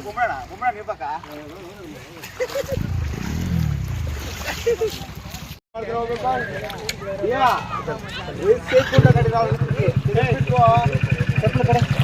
பொம்பளை பொம்பளடா பொம்பளை நிற்பாக்கா ஏ சேர்த்து கட்டுதான் செப்பில் கடை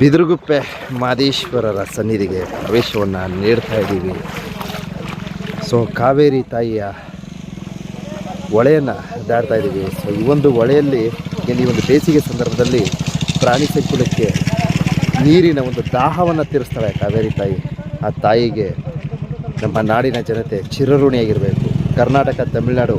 ಬಿದಿರುಗುಪ್ಪೆ ಮಾದೇಶ್ವರರ ಸನ್ನಿಧಿಗೆ ಪ್ರವೇಶವನ್ನು ನೀಡ್ತಾ ಇದ್ದೀವಿ. ಸೊ ಕಾವೇರಿ ತಾಯಿಯ ಹೊಳೆಯನ್ನು ದಾಡ್ತಾ ಇದ್ದೀವಿ. ಸೊ ಈ ಒಂದು ಹೊಳೆಯಲ್ಲಿ ಈ ಒಂದು ಬೇಸಿಗೆ ಸಂದರ್ಭದಲ್ಲಿ ಪ್ರಾಣಿ ಸಂಕುಲಕ್ಕೆ ನೀರಿನ ಒಂದು ದಾಹವನ್ನು ತೀರಿಸ್ತಾಳೆ ಕಾವೇರಿ ತಾಯಿ. ಆ ತಾಯಿಗೆ ನಮ್ಮ ನಾಡಿನ ಜನತೆ ಚಿರಋಣಿಯಾಗಿರಬೇಕು. ಕರ್ನಾಟಕ, ತಮಿಳುನಾಡು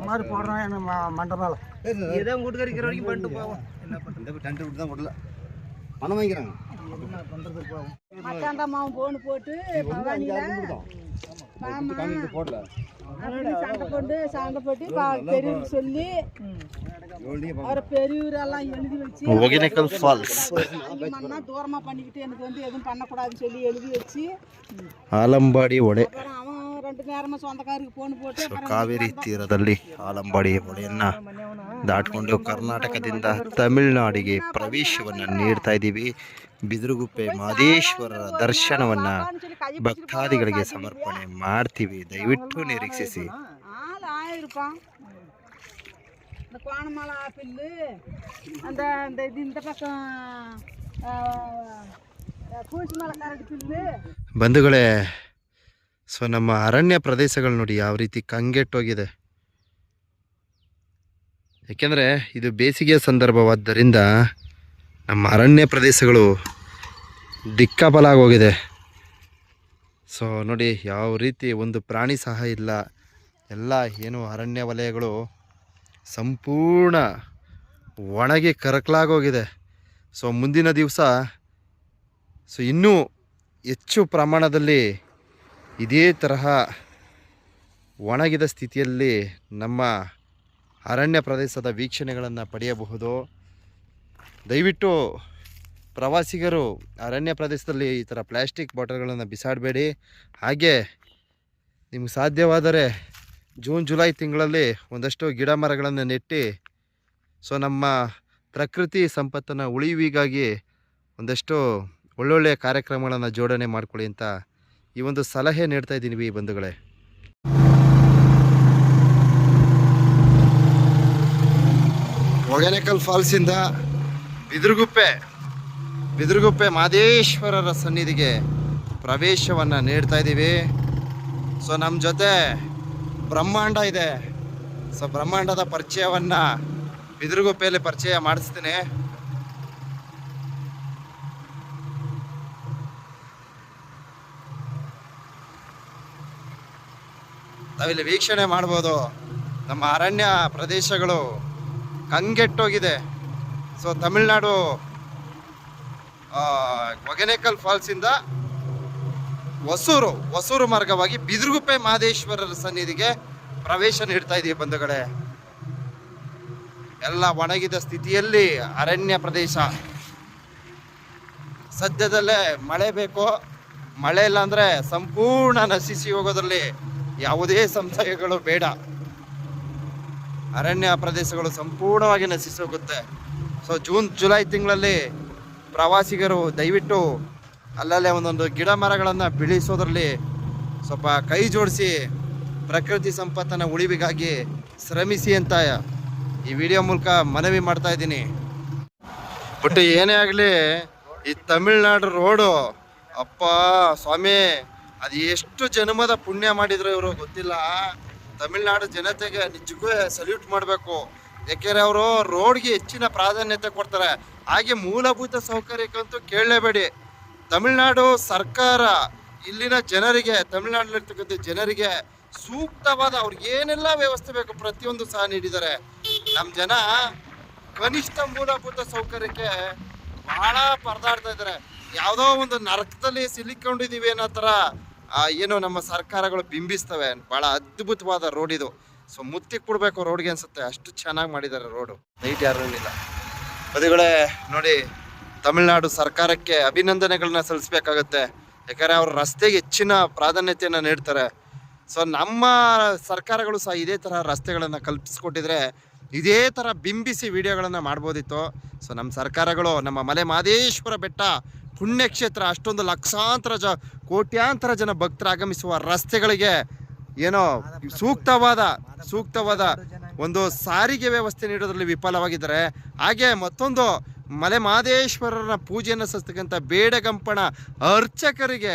மாதிரி போடுறோம் என்ன மண்டபால ஏதோ கூட்டு கறிக்கிற வரைக்கும் பண்ணிட்டு போவோம். என்ன பண்ணுறது டென்ட் விட்டு தான் விடல பணம் வாங்கிக்கிறாங்க. மச்சாண்டா மாவன் போன் போட்டு பவானியில் பெரியவர் சொல்லி பெரியவரெல்லாம் எழுதி வச்சு தூரமாக பண்ணிக்கிட்டு எனக்கு வந்து எதுவும் பண்ணக்கூடாதுன்னு சொல்லி எழுதி வச்சு ஆலம்பாடி உடை அப்புறம் அவன் ரெண்டு நேரமா சொந்தக்காருக்கு போன் போட்டு ಸೊ அப்புறம் ಕಾವೇರಿ ತೀರದಲ್ಲಿ ಆಲಂಬಾಡಿ ಹೊಳೆಯನ್ನ ದಾಟ್ಕೊಂಡು ಕರ್ನಾಟಕದಿಂದ ತಮಿಳುನಾಡಿಗೆ ಪ್ರವೇಶವನ್ನು ನೀಡ್ತಾ ಇದ್ದೀವಿ ಬಿದಿರುಗುಪ್ಪೆ ಮಾದೇಶ್ವರರ ದರ್ಶನವನ್ನ ಭಕ್ತಾದಿಗಳಿಗೆ ಸಮರ್ಪಣೆ ಮಾಡ್ತೀವಿ ದಯವಿಟ್ಟು ನಿರೀಕ್ಷಿಸಿ ஆள் ஆயிருப்பான் இந்த கோணமலை பில்லு அந்த அந்த இது இந்த பக்கம் ಕೂಸಿಮಲೆ ಕರಡಿ ಪಿಲ್ಲು ಬಂಧುಗಳೇ ಸೊ ನಮ್ಮ ಅರಣ್ಯ ಪ್ರದೇಶಗಳು ನೋಡಿ ಯಾವ ರೀತಿ ಕಂಗೆಟ್ಟೋಗಿದೆ. ಯಾಕೆಂದರೆ ಇದು ಬೇಸಿಗೆಯ ಸಂದರ್ಭವಾದ್ದರಿಂದ ನಮ್ಮ ಅರಣ್ಯ ಪ್ರದೇಶಗಳು ದಿಕ್ಕಾಬಲಾಗೋಗಿದೆ. ಸೊ ನೋಡಿ ಯಾವ ರೀತಿ ಒಂದು ಪ್ರಾಣಿ ಸಹ ಇಲ್ಲ. ಎಲ್ಲ ಏನು ಅರಣ್ಯ ವಲಯಗಳು ಸಂಪೂರ್ಣ ಒಣಗಿ ಕರಕಲಾಗೋಗಿದೆ. ಸೊ ಮುಂದಿನ ದಿವಸ, ಸೊ ಇನ್ನೂ ಹೆಚ್ಚು ಪ್ರಮಾಣದಲ್ಲಿ ಇದೇ ತರಹ ಒಣಗಿದ ಸ್ಥಿತಿಯಲ್ಲಿ ನಮ್ಮ ಅರಣ್ಯ ಪ್ರದೇಶದ ವೀಕ್ಷಣೆಗಳನ್ನು ಪಡೆಯಬಹುದು? ದಯವಿಟ್ಟು ಪ್ರವಾಸಿಗರು ಅರಣ್ಯ ಪ್ರದೇಶದಲ್ಲಿ ಈ ಥರ ಪ್ಲ್ಯಾಸ್ಟಿಕ್ ಬಾಟಲ್ಗಳನ್ನು ಬಿಸಾಡಬೇಡಿ. ಹಾಗೆ ನಿಮ್ಗೆ ಸಾಧ್ಯವಾದರೆ ಜೂನ್, ಜುಲೈ ತಿಂಗಳಲ್ಲಿ ಒಂದಷ್ಟು ಗಿಡ ಮರಗಳನ್ನು ನೆಟ್ಟು, ಸೊ ನಮ್ಮ ಪ್ರಕೃತಿ ಸಂಪತ್ತನ್ನು ಉಳಿವಿಗಾಗಿ ಒಂದಷ್ಟು ಒಳ್ಳೊಳ್ಳೆಯ ಕಾರ್ಯಕ್ರಮಗಳನ್ನು ಜೋಡಣೆ ಮಾಡಿಕೊಳ್ಳಿ ಅಂತ ಈ ಒಂದು ಸಲಹೆ ನೀಡ್ತಾ ಇದ್ದೀನಿ ಈ ಬಂಧುಗಳೇ. ಹೊಗೆನೆಕಲ್ ಫಾಲ್ಸಿಂದ ಬಿದಿರುಗುಪ್ಪೆ ಬಿದಿರುಗುಪ್ಪೆ ಮಾದೇಶ್ವರರ ಸನ್ನಿಧಿಗೆ ಪ್ರವೇಶವನ್ನು ನೀಡ್ತಾ ಇದ್ದೀವಿ. ಸೊ ನಮ್ಮ ಜೊತೆ ಬ್ರಹ್ಮಾಂಡ ಇದೆ. ಸೊ ಬ್ರಹ್ಮಾಂಡದ ಪರಿಚಯವನ್ನು ಬಿದಿರುಗುಪ್ಪೆಯಲ್ಲಿ ಪರಿಚಯ ಮಾಡಿಸ್ತೀನಿ. ನಾವಿಲ್ಲಿ ವೀಕ್ಷಣೆ ಮಾಡ್ಬೋದು. ನಮ್ಮ ಅರಣ್ಯ ಪ್ರದೇಶಗಳು ಕಂಗೆಟ್ಟೋಗಿದೆ. ಸೊ ತಮಿಳ್ನಾಡು ಆ, ಹೊಗೆನೆಕಲ್ ಫಾಲ್ಸಿಂದ ಹೊಸೂರು ಹೊಸೂರು ಮಾರ್ಗವಾಗಿ ಬಿದಿರುಗುಪ್ಪೆ ಮಹದೇಶ್ವರರ ಸನ್ನಿಧಿಗೆ ಪ್ರವೇಶ ನೀಡ್ತಾ ಇದೀವಿ ಬಂಧುಗಳೇ. ಎಲ್ಲ ಒಣಗಿದ ಸ್ಥಿತಿಯಲ್ಲಿ ಅರಣ್ಯ ಪ್ರದೇಶ. ಸದ್ಯದಲ್ಲೇ ಮಳೆ ಬೇಕು ಮಳೆ ಇಲ್ಲ ಅಂದರೆ ಸಂಪೂರ್ಣ ನಶಿಸಿ ಹೋಗೋದ್ರಲ್ಲಿ ಯಾವುದೇ ಸಂಶಯಗಳು ಬೇಡ. ಅರಣ್ಯ ಪ್ರದೇಶಗಳು ಸಂಪೂರ್ಣವಾಗಿ ನಶಿಸೋಗುತ್ತೆ ಸೊ ಜೂನ್ ಜುಲೈ ತಿಂಗಳಲ್ಲಿ ಪ್ರವಾಸಿಗರು ದಯವಿಟ್ಟು ಅಲ್ಲಲ್ಲೇ ಒಂದೊಂದು ಗಿಡ ಮರಗಳನ್ನು ಬೆಳೆಸೋದ್ರಲ್ಲಿ ಸ್ವಲ್ಪ ಕೈ ಜೋಡಿಸಿ ಪ್ರಕೃತಿ ಸಂಪತ್ತನ್ನು ಉಳಿವಿಗಾಗಿ ಶ್ರಮಿಸಿ ಅಂತ ಈ ವಿಡಿಯೋ ಮೂಲಕ ಮನವಿ ಮಾಡ್ತಾ ಇದ್ದೀನಿ. ಬಟ್ ಏನೇ ಆಗಲಿ ಈ ತಮಿಳ್ನಾಡು ರೋಡು, ಅಪ್ಪ ಸ್ವಾಮಿ ಅದು ಎಷ್ಟು ಜನ್ಮದ ಪುಣ್ಯ ಮಾಡಿದ್ರು ಇವರು ಗೊತ್ತಿಲ್ಲ. ತಮಿಳ್ನಾಡು ಜನತೆಗೆ ನಿಜಕ್ಕೂ ಸಲ್ಯೂಟ್ ಮಾಡಬೇಕು. ಯಾಕೆಂದ್ರೆ ಅವರು ರೋಡ್ಗೆ ಹೆಚ್ಚಿನ ಪ್ರಾಧಾನ್ಯತೆ ಕೊಡ್ತಾರೆ. ಹಾಗೆ ಮೂಲಭೂತ ಸೌಕರ್ಯಕ್ಕಂತೂ ಕೇಳಲೇಬೇಡಿ. ತಮಿಳ್ನಾಡು ಸರ್ಕಾರ ಇಲ್ಲಿನ ಜನರಿಗೆ, ತಮಿಳ್ನಾಡಲ್ಲಿರ್ತಕ್ಕಂಥ ಜನರಿಗೆ ಸೂಕ್ತವಾದ ಅವ್ರಿಗೆ ಏನೆಲ್ಲ ವ್ಯವಸ್ಥೆ ಬೇಕು ಪ್ರತಿಯೊಂದು ಸಹ ನೀಡಿದ್ದಾರೆ. ನಮ್ಮ ಜನ ಕನಿಷ್ಠ ಮೂಲಭೂತ ಸೌಕರ್ಯಕ್ಕೆ ಬಹಳ ಪರದಾಡ್ತಾ ಇದ್ದಾರೆ. ಯಾವುದೋ ಒಂದು ನರಕದಲ್ಲಿ ಸಿಲಿಕೊಂಡಿದ್ದೀವಿ ಅನ್ನೋ ಥರ ಏನು ನಮ್ಮ ಸರ್ಕಾರಗಳು ಬಿಂಬಿಸ್ತವೆ. ಬಹಳ ಅದ್ಭುತವಾದ ರೋಡ್ ಇದು. ಸೊ ಮುತ್ತಿ ಕೊಡಬೇಕು ರೋಡ್ಗೆ ಅನ್ಸುತ್ತೆ. ಅಷ್ಟು ಚೆನ್ನಾಗಿ ಮಾಡಿದ್ದಾರೆ ರೋಡು ನೈಟ್ ಯಾರೂ ಇಲ್ಲ ಬದಿಗಳೇ ನೋಡಿ, ತಮಿಳುನಾಡು ಸರ್ಕಾರಕ್ಕೆ ಅಭಿನಂದನೆಗಳನ್ನ ಸಲ್ಲಿಸ್ಬೇಕಾಗತ್ತೆ. ಯಾಕಂದ್ರೆ ಅವರು ರಸ್ತೆಗೆ ಹೆಚ್ಚಿನ ಪ್ರಾಧಾನ್ಯತೆಯನ್ನು ನೀಡ್ತಾರೆ. ಸೊ ನಮ್ಮ ಸರ್ಕಾರಗಳು ಸಹ ಇದೇ ಥರ ರಸ್ತೆಗಳನ್ನು ಕಲ್ಪಿಸ್ಕೊಟ್ಟಿದ್ರೆ ಇದೇ ಥರ ಬಿಂಬಿಸಿ ವಿಡಿಯೋಗಳನ್ನು ಮಾಡ್ಬೋದಿತ್ತು. ಸೊ ನಮ್ಮ ಸರ್ಕಾರಗಳು, ನಮ್ಮ ಮಲೆ ಮಾದೇಶ್ವರ ಬೆಟ್ಟ ಪುಣ್ಯಕ್ಷೇತ್ರ. ಅಷ್ಟೊಂದು ಲಕ್ಷಾಂತರ ಜ, ಕೋಟ್ಯಾಂತರ ಜನ ಭಕ್ತರು ಆಗಮಿಸುವ ರಸ್ತೆಗಳಿಗೆ ಏನೋ ಸೂಕ್ತವಾದ ಸೂಕ್ತವಾದ ಒಂದು ಸಾರಿಗೆ ವ್ಯವಸ್ಥೆ ನೀಡೋದ್ರಲ್ಲಿ ವಿಫಲವಾಗಿದ್ದಾರೆ. ಹಾಗೆ ಮತ್ತೊಂದು ಮಲೆ ಮಹದೇಶ್ವರನ ಪೂಜೆಯನ್ನು ಸಸ್ತಕ್ಕಂಥ ಬೇಡಗಂಪಣ ಅರ್ಚಕರಿಗೆ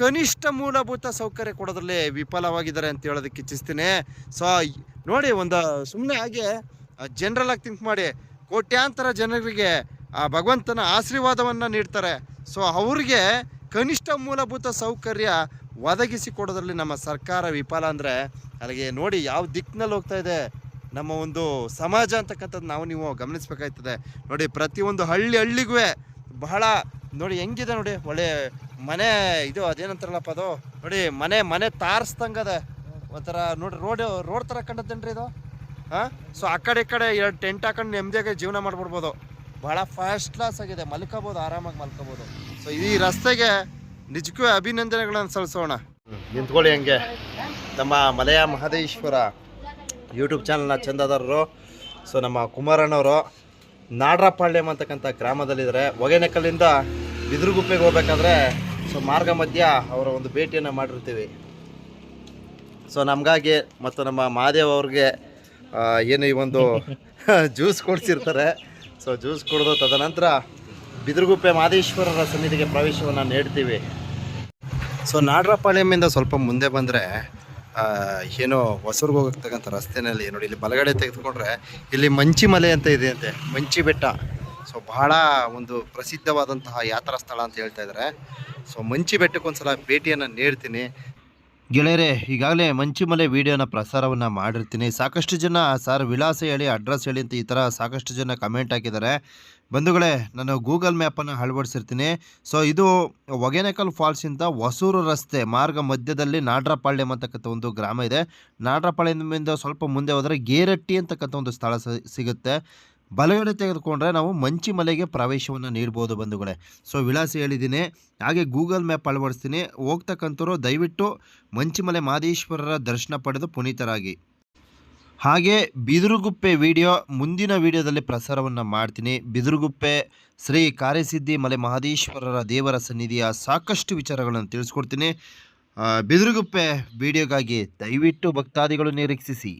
ಕನಿಷ್ಠ ಮೂಲಭೂತ ಸೌಕರ್ಯ ಕೊಡೋದ್ರಲ್ಲಿ ವಿಫಲವಾಗಿದ್ದಾರೆ ಅಂತ ಹೇಳೋದಕ್ಕೆ ಇಚ್ಛಿಸ್ತೀನಿ ಸೊ ನೋಡಿ ಒಂದು ಸುಮ್ಮನೆ ಹಾಗೆ ಜನರಲ್ ಆಗಿ ಥಿಂಕ್ ಮಾಡಿ, ಕೋಟ್ಯಾಂತರ ಜನರಿಗೆ ಆ ಭಗವಂತನ ಆಶೀರ್ವಾದವನ್ನು ನೀಡ್ತಾರೆ. ಸೊ ಅವ್ರಿಗೆ ಕನಿಷ್ಠ ಮೂಲಭೂತ ಸೌಕರ್ಯ ಒದಗಿಸಿ ಕೊಡೋದ್ರಲ್ಲಿ ನಮ್ಮ ಸರ್ಕಾರ ವಿಫಲ ಅಂದರೆ, ಅಲ್ಲಿಗೆ ನೋಡಿ ಯಾವ ದಿಕ್ಕಿನಲ್ಲಿ ಹೋಗ್ತಾ ಇದೆ. ನಮ್ಮ ಒಂದು ಸಮಾಜ ಅಂತಕ್ಕಂಥದ್ದು ನಾವು ನೀವು ಗಮನಿಸ್ಬೇಕಾಯ್ತದೆ. ನೋಡಿ, ಪ್ರತಿಯೊಂದು ಹಳ್ಳಿ ಹಳ್ಳಿಗೂ ಬಹಳ ನೋಡಿ ಹೆಂಗಿದೆ ನೋಡಿ, ಒಳ್ಳೆ ಮನೆ ಇದು ಅದೇನಂತಾರಲ್ಲಪ್ಪ ಅದು? ನೋಡಿ, ಮನೆ ಮನೆ ತಾರಿಸ್ದಂಗದೆ ಒಂಥರ ನೋಡಿ ರೋಡ್ ರೋಡ್ ಥರ ಕಂಡದ್ದೇನ್ರಿ ಇದು? ಹಾಂ? ಸೊ ಆ ಕಡೆ ಈ ಕಡೆ ಎರಡು ಟೆಂಟ್ ಹಾಕೊಂಡು ನೆಮ್ಮದಿಯಾಗಿ ಜೀವನ ಮಾಡ್ಬಿಡ್ಬೋದು. ಭಾಳ ಫಸ್ಟ್ ಕ್ಲಾಸ್ ಆಗಿದೆ. ಮಲ್ಕೋಬೋದು, ಆರಾಮಾಗಿ ಮಲ್ಕೋಬೋದು. ಸೊ ಈ ರಸ್ತೆಗೆ ನಿಜಕ್ಕೂ ಅಭಿನಂದನೆಗಳನ್ನು ಸಲ್ಲಿಸೋಣ. ನಿಂತ್ಕೊಳ್ಳಿ ಹಂಗೆ. ನಮ್ಮ ಮಲಯ ಮಹದೇಶ್ವರ ಯೂಟ್ಯೂಬ್ ಚಾನಲ್ನ ಚಂದದಾರರು ಸೊ ನಮ್ಮ ಕುಮಾರಣ್ಣವರು ನಾಡ್ರಪಾಳ್ಯಂ ಅಂತಕ್ಕಂಥ ಗ್ರಾಮದಲ್ಲಿದ್ದಾರೆ. ಹೊಗೆನೆಕಲ್ಲಿಂದ ಬಿದಿರುಗುಪ್ಪೆಗೆ ಹೋಗ್ಬೇಕಾದ್ರೆ ಸೊ ಮಾರ್ಗ ಮಧ್ಯ ಅವರ ಒಂದು ಭೇಟಿಯನ್ನು ಮಾಡಿರ್ತೀವಿ. ಸೊ ನಮಗಾಗಿ ಮತ್ತು ನಮ್ಮ ಮಹಾದೇವ್ ಅವ್ರಿಗೆ ಏನು ಈ ಒಂದು ಜ್ಯೂಸ್ ಕೊಡಿಸಿರ್ತಾರೆ. ಸೊ ಜ್ಯೂಸ್ ಕುಡಿದು ತದನಂತರ ಬಿದಿರುಗುಪ್ಪೆ ಮಾದೇಶ್ವರರ ಸನ್ನಿಧಿಗೆ ಪ್ರವೇಶವನ್ನು ನೀಡ್ತೀವಿ. ಸೊ ನಾಡ್ರಪಾಳ್ಯಮಿಂದ ಸ್ವಲ್ಪ ಮುಂದೆ ಬಂದರೆ ಏನೋ ಹೊಸರ್ಗೆ ಹೋಗ್ತಕ್ಕಂಥ ರಸ್ತೆನಲ್ಲಿ ನೋಡಿ, ಇಲ್ಲಿ ಬಲಗಡೆ ತೆಗೆದುಕೊಂಡ್ರೆ ಇಲ್ಲಿ ಮಂಚಿ ಮಲೆ ಅಂತ ಇದೆ ಅಂತೆ ಮಂಚಿ ಬೆಟ್ಟ ಸೊ ಬಹಳ ಒಂದು ಪ್ರಸಿದ್ಧವಾದಂತಹ ಯಾತ್ರಾ ಸ್ಥಳ ಅಂತ ಹೇಳ್ತಾ ಇದ್ದಾರೆ ಸೊ ಮಂಚಿ ಬೆಟ್ಟಕ್ಕೆ ಒಂದ್ಸಲ ಭೇಟಿಯನ್ನು ನೀಡ್ತೀನಿ. ಗೆಳೆಯರೆ, ಈಗಾಗಲೇ ಮಂಚಿಮಲೆ ವಿಡಿಯೋನ ಪ್ರಸಾರವನ್ನು ಮಾಡಿರ್ತೀನಿ. ಸಾಕಷ್ಟು ಜನ ಸರ್ ವಿಳಾಸ ಹೇಳಿ, ಅಡ್ರೆಸ್ ಹೇಳಿ ಅಂತ ಈ ಥರ ಸಾಕಷ್ಟು ಜನ ಕಮೆಂಟ್ ಹಾಕಿದ್ದಾರೆ. ಬಂಧುಗಳೇ, ನಾನು ಗೂಗಲ್ ಮ್ಯಾಪನ್ನು ಅಳವಡಿಸಿರ್ತೀನಿ. ಸೊ, ಇದು ಹೊಗೆನೆಕಲ್ ಫಾಲ್ಸಿಂದ ಹೊಸೂರು ರಸ್ತೆ ಮಾರ್ಗ ಮಧ್ಯದಲ್ಲಿ ನಾಡ್ರಪಾಳ್ಯಂ ಅಂತಕ್ಕಂಥ ಒಂದು ಗ್ರಾಮ ಇದೆ. ನಾಡ್ರಪಾಳ್ಯದಿಂದ ಸ್ವಲ್ಪ ಮುಂದೆ ಹೋದರೆ ಗೇರಟ್ಟಿ ಅಂತಕ್ಕಂಥ ಒಂದು ಸ್ಥಳ ಸಿಗುತ್ತೆ. ಬಲಗಡೆ ತೆಗೆದುಕೊಂಡ್ರೆ ನಾವು ಮಂಚಿ ಮಲೆಗೆ ಪ್ರವೇಶವನ್ನು ನೀಡ್ಬೋದು ಬಂಧುಗಳೇ. ಸೊ ವಿಳಾಸ ಹೇಳಿದ್ದೀನಿ. ಹಾಗೆ ಗೂಗಲ್ ಮ್ಯಾಪ್ ಅಳವಡಿಸ್ತೀನಿ. ಹೋಗ್ತಕ್ಕಂಥವ್ರು ದಯವಿಟ್ಟು ಮಂಚಿಮಲೆ ಮಾದೇಶ್ವರರ ದರ್ಶನ ಪಡೆದು ಪುನೀತರಾಗಿ. ಹಾಗೆ ಬಿದಿರುಗುಪ್ಪೆ ವಿಡಿಯೋ ಮುಂದಿನ ವಿಡಿಯೋದಲ್ಲಿ ಪ್ರಸಾರವನ್ನು ಮಾಡ್ತೀನಿ. ಬಿದಿರುಗುಪ್ಪೆ ಶ್ರೀ ಕಾರ್ಯಸಿದ್ಧಿ ಮಲೆ ಮಹದೇಶ್ವರರ ದೇವರ ಸನ್ನಿಧಿಯ ಸಾಕಷ್ಟು ವಿಚಾರಗಳನ್ನು ತಿಳಿಸ್ಕೊಡ್ತೀನಿ. ಬಿದಿರುಗುಪ್ಪೆ ವಿಡಿಯೋಗಾಗಿ ದಯವಿಟ್ಟು ಭಕ್ತಾದಿಗಳು ನಿರೀಕ್ಷಿಸಿ.